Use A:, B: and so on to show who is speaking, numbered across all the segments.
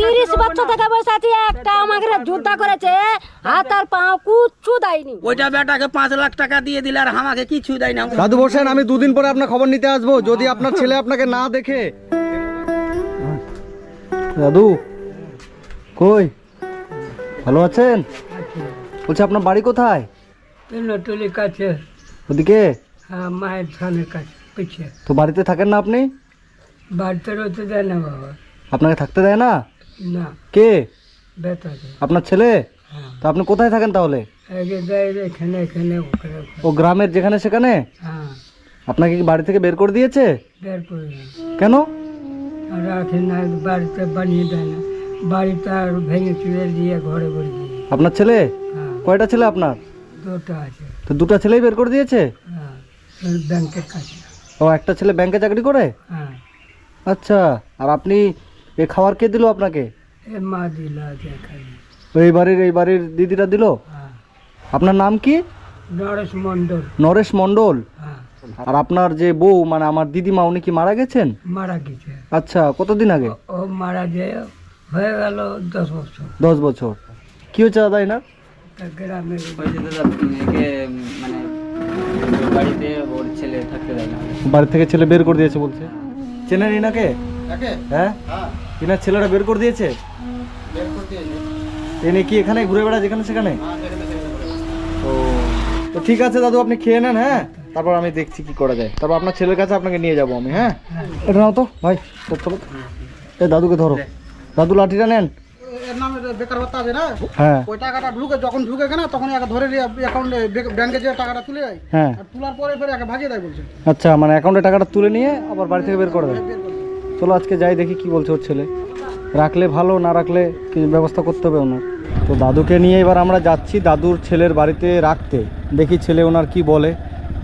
A: তিরিশ বছর থেকে বসে আছি একটা আমাকে যুদ্ধ করেছে হাত আর পা কুচ্ছু দেয়নি।
B: ওইটা বেটাকে পাঁচ লাখ টাকা দিয়ে দিলে আর আমাকে কিছু দেয় না
C: দাদু বসেন আমি দুদিন পরে আপনার খবর নিতে আসব। যদি আপনার ছেলে আপনাকে না দেখে। দাদু কই? ভালো আছেন? বলছি আপনার বাড়ি কোথায়?
D: নটুলির কাছে।
C: ওদিকে?
D: হ্যাঁ মায়ের থানের কাছে পিছিয়ে
C: তো বাড়িতে থাকেন না আপনি?
D: বাড়িতে রইতে দেয় না বাবা।
C: আপনাকে থাকতে দেয় না?
D: না।
C: কে? আপনার ছেলে?
D: হ্যাঁ।
C: তো আপনি কোথায় থাকেন তাহলে। ও গ্রামের যেখানে সেখানে?
D: হ্যাঁ।
C: আপনাকে কি বাড়ি থেকে বের করে দিয়েছে। কেন?
D: বাড়িতে বানিয়ে দেয় না। আর ভেঙে চুয়ে দিয়ে ঘরে ভরে
C: আপনার ছেলে?
D: হ্যাঁ।
C: কয়টা ছেলে আপনার?
D: দুটো আছে।
C: তো দুটো ছেলেই বের করে দিয়েছে?
D: ব্যাংকের কাছে।
C: ও একটা ছেলে ব্যাংকে চাকরি করে? আচ্ছা আর আপনি এ খাবার কে দিল আপনাকে?
D: মা দিল
C: এই বাড়ির এই বাড়ির দিদিরা দিল?
D: হ্যাঁ।
C: আপনার নাম কি?
D: নরেশ মন্ডল
C: নরেশ মণ্ডল?
D: হ্যাঁ।
C: আর আপনার যে বউ মানে আমার দিদিমা উনি কি মারা গেছেন?
D: মারা গেছে।
C: আচ্ছা কতদিন আগে?
D: ও মারা যে হয়ে গেল দশ বছর।
C: দশ বছর। কি হচ্ছে দাদা এনার?
D: তা
B: মানে বাড়িতে ওর ছেলে থাকতে দেয় না।
C: বাড়ি থেকে ছেলে বের করে দিয়েছে বলছে। চেনেন এনাকে হ্যাঁ? এনার ছেলেটা বের করে দিয়েছে? এনে কি এখানে ঘুরে বেড়া যেখানে সেখানে? ও তো ঠিক আছে দাদু আপনি খেয়ে নেন হ্যাঁ? তারপর আমি দেখছি কি করা যায়। তারপর আপনার ছেলের কাছে আপনাকে নিয়ে যাব আমি হ্যাঁ? এটা নাও তো ভাই এই দাদুকে ধরো। দাদু লাঠিটা নেন।
E: বেকার ভাতা আছে না?
C: হ্যাঁ।
E: ওই টাকাটা ঢুকে যখন ঢুকে কেনা তখন একে ধরে নিয়ে অ্যাকাউন্টে ব্যাংকে যে টাকাটা তুলে যায়
C: হ্যাঁ।
E: আর তোলার পরে ফের একে ভাগিয়ে দেয় বলছে।
C: আচ্ছা মানে অ্যাকাউন্টে টাকাটা তুলে নিয়ে আবার বাড়ি থেকে বের করে দেয়। চলো আজকে যাই দেখি কি বলছে ওর ছেলে। রাখলে ভালো না রাখলে কি ব্যবস্থা করতে হবে ওনার? তো দাদুকে নিয়ে এবার আমরা যাচ্ছি দাদুর ছেলের বাড়িতে রাখতে। দেখি ছেলে ওনার কি বলে।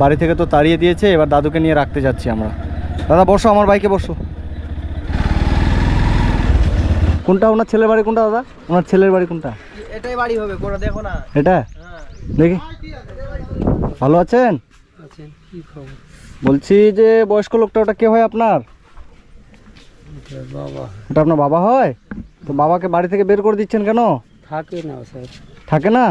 C: বাড়ি থেকে তো তাড়িয়ে দিয়েছে এবার দাদুকে নিয়ে রাখতে যাচ্ছি আমরা। দাদা বসো আমার বাইকে বসো। কোনটা ওনার ছেলের বাড়ি কোনটা দাদা? ওনার ছেলের বাড়ি কোনটা?
E: এটাই বাড়ি হবে কোটা দেখো না।
C: এটা? দেখি। ভালো আছেন?
D: আছেন কি খবর?
C: বলছি যে বয়স্ক লোকটা ওটা কে হয় আপনার?
D: বাবা।
C: ওটা আপনার বাবা হয়? তো বাবাকে বাড়ি থেকে বের করে দিচ্ছেন কেন?
D: থাকে না স্যার।
C: থাকে না?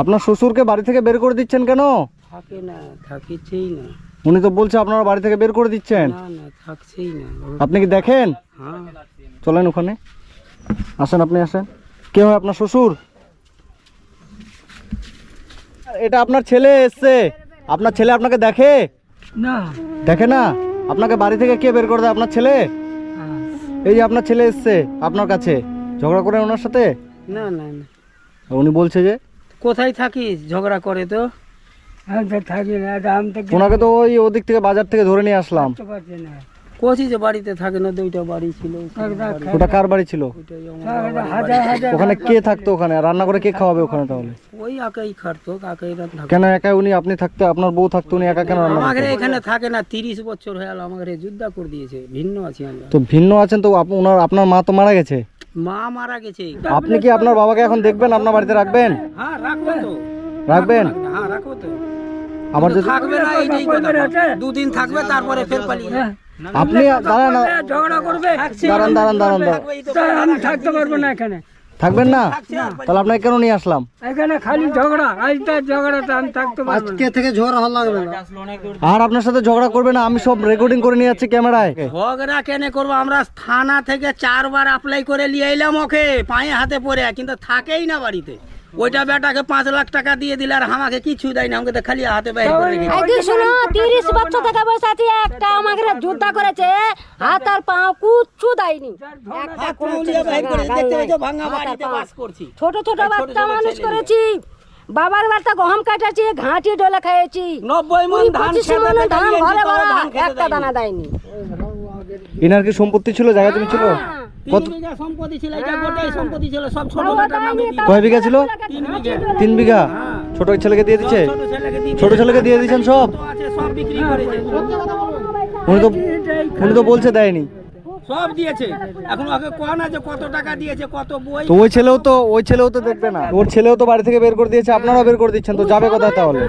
C: আপনার শ্বশুরকে বাড়ি থেকে বের করে দিচ্ছেন কেন?
D: থাকে না থাকিছেই না।
C: উনি তো বলছে আপনারা বাড়ি থেকে বের করে দিচ্ছেন।
D: না না থাকছেই না।
C: আপনি কি দেখেন?
D: হ্যাঁ।
C: চলেন ওখানে। আসেন আপনি আসেন। কে হয় আপনার শ্বশুর? এটা আপনার ছেলে এসছে। আপনার ছেলে আপনাকে দেখে?
D: না।
C: দেখে না? আপনাকে বাড়ি থেকে কে বের করে দেয় আপনার ছেলে। এই যে আপনার ছেলে এসছে আপনার কাছে। ঝগড়া করে ওনার সাথে?
D: না না না।
C: উনি বলছে যে?
D: কোথায় থাকিস? ঝগড়া করে তো। আমি তো থাকি না আমি তো
C: ওনাকে তো ওই ওদিক থেকে বাজার থেকে ধরে নিয়ে আসলাম।
D: না। কোচি যে বাড়িতে থাকে না দুইটা বাড়ি ছিল
C: ওটা কার বাড়ি ছিল?
D: হাজার হাজার
C: ওখানে কে থাকতো ওখানে? রান্না করে কে খাওয়াবে ওখানে তাহলে?
D: ওই একাই খাটতো কাকাই রান্না
C: কেন একা উনি আপনি থাকতে আপনার বউ থাকতো উনি একা কেন রান্না
D: আমাদের এখানে থাকে না তিরিশ বছর হয়ে গেল আমাদের যুদ্ধ করে দিয়েছে ভিন্ন আছি আমরা।
C: তো ভিন্ন আছেন তো ওনার আপনার মা তো মারা গেছে?
D: মা মারা গেছে।
C: আপনি কি আপনার বাবাকে এখন দেখবেন? আপনার বাড়িতে রাখবেন?
D: হ্যাঁ রাখব তো।
C: রাখবেন?
D: হ্যাঁ রাখব তো।
C: আমার যদি
D: থাকবে না এইটাই কথা দুদিন থাকবে তারপরে ফের পালিয়ে।
C: আপনি দাঁড়ান
D: ঝগড়া করবে।
C: দাঁড়ান দাঁড়ান দাঁড়ান দাঁড়ান
D: আমি থাকতে পারব না এখানে।
C: থাকবেন না? তাহলে আপনাকে কেন নিয়ে আসলাম?
D: এখানে খালি ঝগড়া আজটা ঝগড়াটা আমি থাকতে পারব না।
E: কে থেকে ঝোর হল লাগবে না
C: আর আপনার সাথে ঝগড়া করবে না আমি সব রেকর্ডিং করে নিয়ে যাচ্ছি ক্যামেরায়।
D: ঝগড়া কেন করব? আমরা থানা থেকে চারবার অ্যাপ্লাই করে নিয়ে এলাম ওকে পায়ে হাতে পড়ে কিন্তু থাকেই না বাড়িতে। ওইটা বেটাকে পাঁচ লাখ টাকা দিয়ে দিলে আর আমাকে কিছু দেয় না আমাকে তো খালি হাতে বাইরে করে
A: যে শোনো তিরিশ বছর থেকে বসে আছি একটা আমাকে যুদ্ধ করেছে হাত আর পা কুচ্ছু দেয়নি। একটা
D: এখনও উলিয়ে বাইর করে দেখতে পেয়েছ ভাঙা বাড়িতে বাস করছি।
A: ছোট ছোট বাচ্চা মানুষ করেছি বাবার বাড়িতে গহম কাটাচ্ছি ঘাঁটি ডলে খেয়েছি
D: নব্বই মন ধান
A: ভরা একটা
D: দেয়নি।
A: দানা দেয়নি।
C: ইনার কি সম্পত্তি ছিল? জায়গা জমি ছিল?
D: তিন বিঘা সম্পত্তি ছিল এটা গোটাই সম্পত্তি ছিল সব ছোট বেটার নামে দিয়ে
C: কয় বিঘা ছিল?
D: তিন বিঘা।
C: তিন বিঘা? ছোট ছেলেকে দিয়ে দিচ্ছে?
D: ছোট ছেলেকে দিয়ে
C: ছোট ছেলেকে দিয়ে দিয়েছেন সব?
D: আছে সব বিক্রি করেছে।
C: উনি তো উনি তো বলছে দেয়নি।
D: সব দিয়েছে। এখন ওকে কোয়া না যে কত টাকা দিয়েছে কত বই?
C: তো ওই ছেলেও তো ওই ছেলেও তো দেখবে না। ওর ছেলেও তো বাড়ি থেকে বের করে দিয়েছে আপনারাও বের করে দিচ্ছেন তো যাবে কোথায় তাহলে?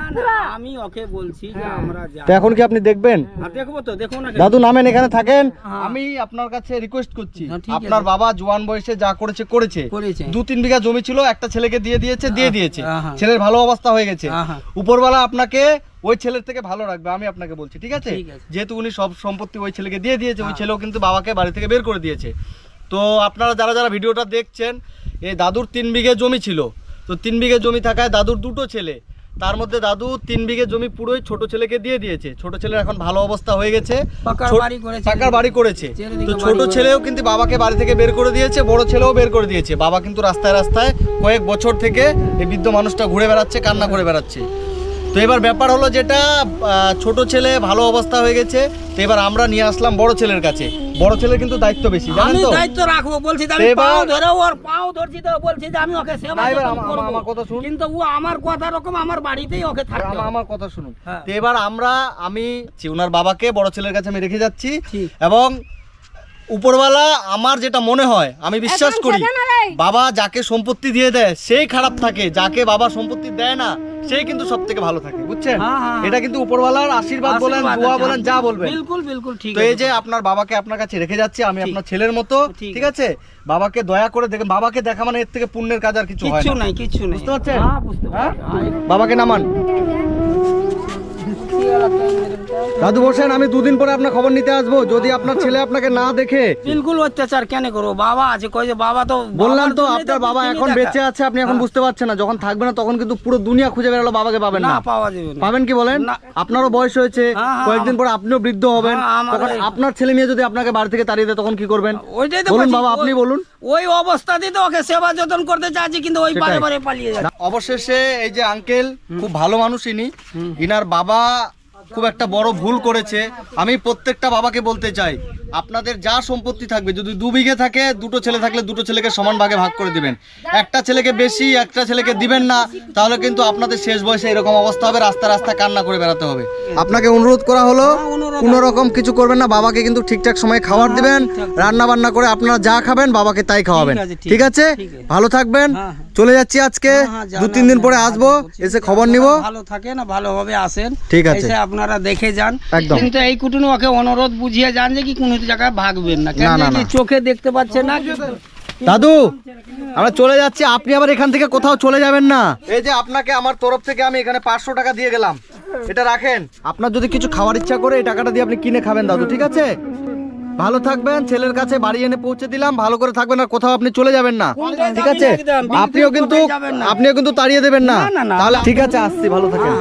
D: আমি ওকে বলছি যে আমরা যাই
C: তো এখন কি আপনি দেখবেন?
D: দেখব তো দেখো না
C: দাদু নামেন এখানে থাকেন। আমি আপনার কাছে রিকোয়েস্ট করছি।
D: হ্যাঁ।
C: আপনার বাবা জোয়ান বয়সে যা করেছে করেছে।
D: করেছে।
C: দু তিন বিঘা জমি ছিল একটা ছেলেকে দিয়ে দিয়েছে দিয়ে দিয়েছে।
D: হ্যাঁ, হ্যাঁ।
C: ছেলের ভালো অবস্থা হয়ে গেছে।
D: হ্যাঁ, হ্যাঁ।
C: উপরওয়ালা আপনাকে ওই ছেলের থেকে ভালো রাখবে আমি আপনাকে বলছি ঠিক আছে? যেহেতু উনি সব সম্পত্তি ওই ছেলেকে দিয়ে দিয়েছে ওই ছেলেও কিন্তু বাবাকে বাড়ি থেকে বের করে দিয়েছে। তো আপনারা যারা যারা ভিডিওটা দেখছেন এই দাদুর তিন বিঘে জমি ছিল। তো তিন বিঘে জমি থাকায় দাদুর দুটো ছেলে। তার মধ্যে দাদু তিন বিঘে জমি পুরোই ছোট ছেলেকে দিয়ে দিয়েছে। ছোট ছেলের এখন ভালো অবস্থা হয়ে গেছে।
D: পাকার বাড়ি করেছে।
C: তো ছোট ছেলেও কিন্তু বাবাকে বাড়ি থেকে বের করে দিয়েছে বড় ছেলেও বের করে দিয়েছে। বাবা কিন্তু রাস্তায় রাস্তায় কয়েক বছর থেকে এই বৃদ্ধ মানুষটা ঘুরে বেড়াচ্ছে কান্না করে বেড়াচ্ছে। তো এবার ব্যাপার হলো যেটা আহ, ছোট ছেলে ভালো অবস্থা হয়ে গেছে তো এবার আমরা নিয়ে আসলাম বড় ছেলের কাছে বড় ছেলের কিন্তু দায়িত্ব বেশি জানেন
D: আমি
C: তো
D: দায়িত্ব রাখব বলছি যে আমি
C: এবার-
D: পাও ধরে ওর পাও ধরছি তো বলছি যে আমি ওকে সেবা
C: এবার
D: যত্ন
C: আমা-
D: করব।
C: আমা- আমার কথা শুন।
D: কিন্তু ও আমার কথা রকম আমার বাড়িতেই ওকে হবে।
C: আমার কথা শুনুন
D: হ্যাঁ।
C: তো এবার আমরা আমি ওনার বাবাকে বড় ছেলের কাছে আমি রেখে যাচ্ছি এবং উপরওয়ালা আমার যেটা মনে হয় আমি বিশ্বাস করি বাবা যাকে সম্পত্তি দিয়ে দেয় সেই খারাপ থাকে যাকে বাবা সম্পত্তি দেয় না সেই কিন্তু সব থেকে ভালো থাকে বুঝছেন?
D: হ্যাঁ, হ্যাঁ।
C: এটা কিন্তু উপরওয়ালার আশীর্বাদ বলেন দোয়া বলেন যা বলবেন।
D: বিলকুল বিলকুল ঠিক
C: তো এই যে আপনার বাবাকে আপনার কাছে রেখে যাচ্ছি আমি আপনার ছেলের মতো
D: ঠিক
C: আছে। বাবাকে দয়া করে দেখেন বাবাকে দেখা মানে এর থেকে পুণ্যের কাজ আর কিছু হয় না।
D: কিছু নাই কিছু নাই।
C: বুঝতে পারছেন?
D: হ্যাঁ
C: হ্যাঁ? বাবাকে নামান। দাদু বসেন আমি দুদিন পরে আপনার খবর নিতে আসব। যদি আপনার ছেলে আপনাকে না দেখে
D: বিলকুল অত্যাচার কেন করব? বাবা আছে কই যে বাবা তো
C: বললাম তো আপনার বাবা এখন বেঁচে আছে আপনি এখন বুঝতে পারছেন না। যখন থাকবে না তখন কিন্তু পুরো দুনিয়া খুঁজে বেরোলো বাবাকে পাবেন
D: না
C: না।
D: পাওয়া যাবে না।
C: পাবেন কি বলেন?
D: না।
C: আপনারও বয়স হয়েছে
D: হ্যাঁ, হ্যাঁ,
C: কয়েকদিন পরে আপনিও বৃদ্ধ হবেন।
D: হ্যাঁ,
C: তখন আপনার ছেলে মেয়ে যদি আপনাকে বাড়ি থেকে তাড়িয়ে দেয় তখন কি করবেন?
D: ওইটাই তো
C: বলুন বাবা আপনি বলুন।
D: ওই অবস্থাতেই তো ওকে সেবা যত্ন করতে চাইছি কিন্তু ওই। বারে বারে পালিয়ে যাচ্ছে।
C: অবশেষে এই যে আঙ্কেল খুব ভালো মানুষ ইনি। ইনার বাবা খুব একটা বড় ভুল করেছে। আমি প্রত্যেকটা বাবাকে বলতে চাই, আপনাদের যা সম্পত্তি থাকবে, যদি দু বিঘে থাকে, দুটো ছেলে থাকলে দুটো ছেলেকে সমান ভাগে ভাগ করে দিবেন। একটা ছেলেকে বেশি, একটা ছেলেকে দিবেন না, তাহলে কিন্তু আপনাদের শেষ বয়সে এরকম অবস্থা হবে, রাস্তা রাস্তা কান্না করে বেড়াতে হবে। আপনাকে অনুরোধ করা হলো কোনো রকম কিছু করবেন না বাবাকে কিন্তু ঠিকঠাক সময়ে খাবার দিবেন রান্না বান্না করে আপনারা যা খাবেন বাবাকে তাই খাওয়াবেন।
D: ঠিক আছে।
C: ভালো থাকবেন।
D: হ্যাঁ, হ্যাঁ।
C: চলে যাচ্ছি আজকে।
D: হ্যাঁ,
C: দু তিন দিন পরে আসব এসে খবর নিব।
D: ভালো থাকেন ভালোভাবে আসেন।
C: ঠিক আছে।
D: আপনারা দেখে যান। কিন্তু এই কুটুনি ওকে অনুরোধ বুঝিয়ে যান যে কি কোনো জায়গায় ভাগবেন না। কেন। চোখে দেখতে পাচ্ছে না?
C: দাদু আমরা চলে যাচ্ছি। আপনি আবার এখান থেকে কোথাও চলে যাবেন না। এই যে আপনাকে আমার তরফ থেকে আমি এখানে পাঁচশো টাকা দিয়ে গেলাম। এটা রাখেন। আপনার যদি কিছু খাওয়ার ইচ্ছা করে এই টাকাটা দিয়ে আপনি কিনে খাবেন দাদু ঠিক আছে? ভালো থাকবেন ছেলের কাছে বাড়ি এনে পৌঁছে দিলাম ভালো করে থাকবেন আর কোথাও আপনি চলে যাবেন না। ঠিক আছে? আপনিও কিন্তু। আপনিও কিন্তু তাড়িয়ে দেবেন না। তাহলে ঠিক আছে আসছি ভালো থাকেন।